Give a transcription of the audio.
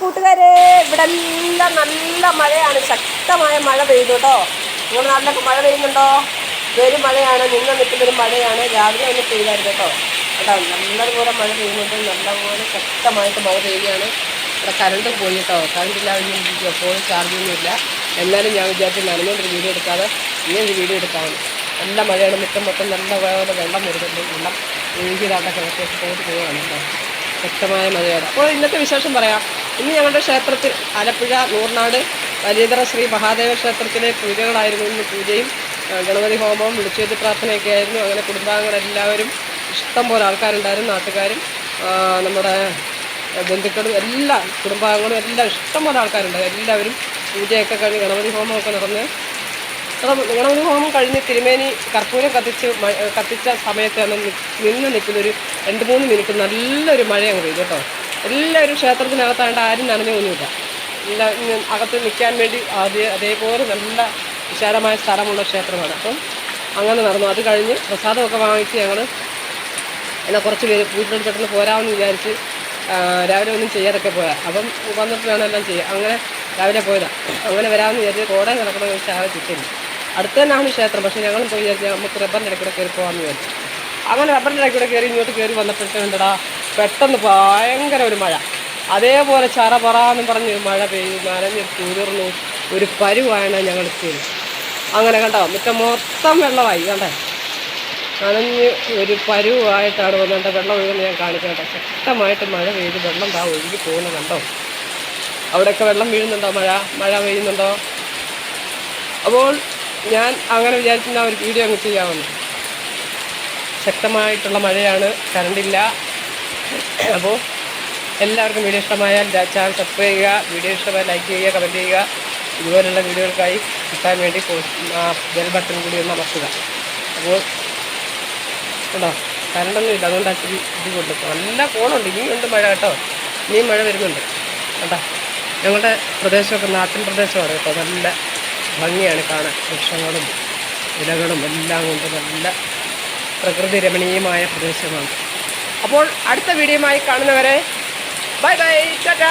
കൂട്ടുകാരെ ഇവിടെ എല്ലാം നല്ല മഴയാണ്. ശക്തമായ മഴ പെയ്തു കേട്ടോ. നിങ്ങൾ നാട്ടിലൊക്കെ മഴ പെയ്യുന്നുണ്ടോ? ഒരു മഴയാണ്. നിങ്ങൾ നിൽക്കുന്നൊരു മഴയാണ്. രാവിലെ ഒന്ന് പെയ്തായിരുന്നു കേട്ടോ. കേട്ടോ നല്ലതുപോലെ മഴ പെയ്യുന്നുണ്ട്. നല്ലപോലെ ശക്തമായിട്ട് മഴ പെയ്യുകയാണ്. ഇവിടെ കറണ്ട് പോയി കേട്ടോ. കറണ്ട് ഇല്ലാതെ ഫോൺ ചാർജൊന്നും ഇല്ല എന്നാലും ഞാൻ വിചാരിച്ചു നനഞ്ഞൊരു വീഡിയോ എടുക്കാതെ ഇങ്ങനെ ഒരു വീഡിയോ എടുക്കാമെന്ന്. നല്ല മഴയാണ്. മുറ്റം മൊത്തം നല്ല പോലെ വെള്ളം വരുന്നുണ്ട്. വെള്ളം ഒഴുകിയതാട്ടെ കിഴക്കേക്ക് പോയിട്ട് പോവുകയാണ്. കേട്ടോ ശക്തമായ മഴയാണ്. അപ്പോൾ ഇന്നത്തെ വിശേഷം പറയാം. ഇന്ന് ഞങ്ങളുടെ ക്ഷേത്രത്തിൽ ആലപ്പുഴ നൂർനാട് വലിയതറ ശ്രീ മഹാദേവ ക്ഷേത്രത്തിലെ പൂജകളായിരുന്നു ഇന്ന് പൂജയും. ഗണപതി ഹോമവും വിളിച്ചേതി പ്രാർത്ഥനയൊക്കെ ആയിരുന്നു. അങ്ങനെ കുടുംബാംഗങ്ങളെല്ലാവരും ഇഷ്ടം പോലെ ആൾക്കാരുണ്ടായിരുന്നു നാട്ടുകാരും നമ്മുടെ ബന്ധുക്കളും എല്ലാ കുടുംബാംഗങ്ങളും എല്ലാം ഇഷ്ടം പോലെ ആൾക്കാരുണ്ടായിരുന്നു എല്ലാവരും പൂജയൊക്കെ കഴിഞ്ഞ് ഗണപതി ഹോമമൊക്കെ നടന്ന് ഗണ- ഗണപതി ഹോമം കഴിഞ്ഞ് തിരുമേനി കർപ്പൂരം കത്തിച്ച് കത്തിച്ച സമയത്ത് നിന്ന് നിൽക്കുന്നൊരു രണ്ട് മൂന്ന് മിനിറ്റ് നല്ലൊരു മഴ അങ്ങ് പെയ്തു കേട്ടോ. എല്ലാവരും ക്ഷേത്രത്തിനകത്താണ്ട് ആരും നനഞ്ഞൊന്നുമില്ല എല്ലാ ഇന്ന് അകത്ത് നിൽക്കാൻ വേണ്ടി അതേ അതേപോലെ നല്ല വിശാലമായ സ്ഥലമുള്ള ക്ഷേത്രമാണ്. അപ്പം അങ്ങനെ നടന്നു. അത് കഴിഞ്ഞ് പ്രസാദമൊക്കെ വാങ്ങിച്ച് ഞങ്ങൾ എന്നാൽ കുറച്ച് പേര് വീട്ടിലോട്ട് പെട്ടെന്ന് പോരാമെന്ന് വിചാരിച്ച് രാവിലെ ഒന്നും ചെയ്യാതൊക്കെ പോയാൽ അപ്പം വന്നിട്ട് വേണം എല്ലാം ചെയ്യുക അങ്ങനെ രാവിലെ പോയതാണ് അങ്ങനെ വരാമെന്ന് വിചാരിച്ച് കോടയം കിടക്കണമെന്ന് വെച്ചാൽ ആകെ കിട്ടില്ല അടുത്ത് തന്നെയാണ് ക്ഷേത്രം. പക്ഷേ ഞങ്ങളും പോയി വിചാരിച്ചു നമുക്ക് റബ്ബറിന്റെ ഇടയ്ക്കൂടെ കയറി പോകാമെന്ന് വിചാരിച്ചു. അങ്ങനെ റബ്ബറിന്റെ ഇടയ്ക്കൂടെ കയറി ഇങ്ങോട്ട് കയറി വന്നപ്പോഴത്തേണ്ടടാ പെട്ടെന്ന് ഭയങ്കര ഒരു മഴ. അതേപോലെ ചറ എന്ന് പറഞ്ഞ് മഴ പെയ്തു. നനഞ്ഞ് കുതിർന്നു ഒരു പരുവാണ് ഞങ്ങൾ എത്തിയത് അങ്ങനെ കണ്ടോ? മുറ്റം മൊത്തം വെള്ളമായി. കണ്ടേ? നനഞ്ഞ് ഒരു പരുവായിട്ടാണ് വന്നിട്ട് വെള്ളം ഒഴുകുന്നത് ഞാൻ കാണിക്കട്ടെ കേട്ടോ. ശക്തമായിട്ട് മഴ പെയ്ത് വെള്ളം താ ഒഴുകി പോകുന്നത് കണ്ടോ? അവിടെയൊക്കെ വെള്ളം വീഴുന്നുണ്ടോ? മഴ? മഴ പെയ്യുന്നുണ്ടോ? അപ്പോൾ ഞാൻ അങ്ങനെ വിചാരിച്ചിരുന്ന ഒരു വീഡിയോ അങ്ങ് ചെയ്യാമെന്ന്. ശക്തമായിട്ടുള്ള മഴയാണ്. കറണ്ടില്ല. അപ്പോൾ എല്ലാവർക്കും വീഡിയോ ഇഷ്ടമായാൽ ചാനൽ സബ്സ്ക്രൈബ് ചെയ്യുക വീഡിയോ ഇഷ്ടമായ ലൈക്ക് ചെയ്യുക കമന്റ് ചെയ്യുക. ഇതുപോലുള്ള വീഡിയോകൾക്കായി കിട്ടാൻ വേണ്ടി ബെൽ ബട്ടൺ കൂടി ഒന്ന് അമർത്തുക. അപ്പോൾ കേട്ടോ കരണ്ടൊന്നും ഇല്ല. അതുകൊണ്ട് അച്ഛൻ ഇത് കൊണ്ട് നല്ല കോണുണ്ട് ഇനിയുണ്ട് മഴ കേട്ടോ. ഇനിയും മഴ വരുന്നുണ്ട്. കേട്ടോ ഞങ്ങളുടെ പ്രദേശമൊക്കെ നാട്ടിൻ പ്രദേശമാണ് കേട്ടോ. നല്ല ഭംഗിയാണ് കാണാൻ. വൃക്ഷങ്ങളും ഇലകളും എല്ലാം കൊണ്ട് നല്ല പ്രകൃതി രമണീയമായ പ്രദേശമാണ്. അപ്പോൾ അടുത്ത വീഡിയോയുമായി കാണുന്നവരെ ബൈ ബൈ ടാറ്റ.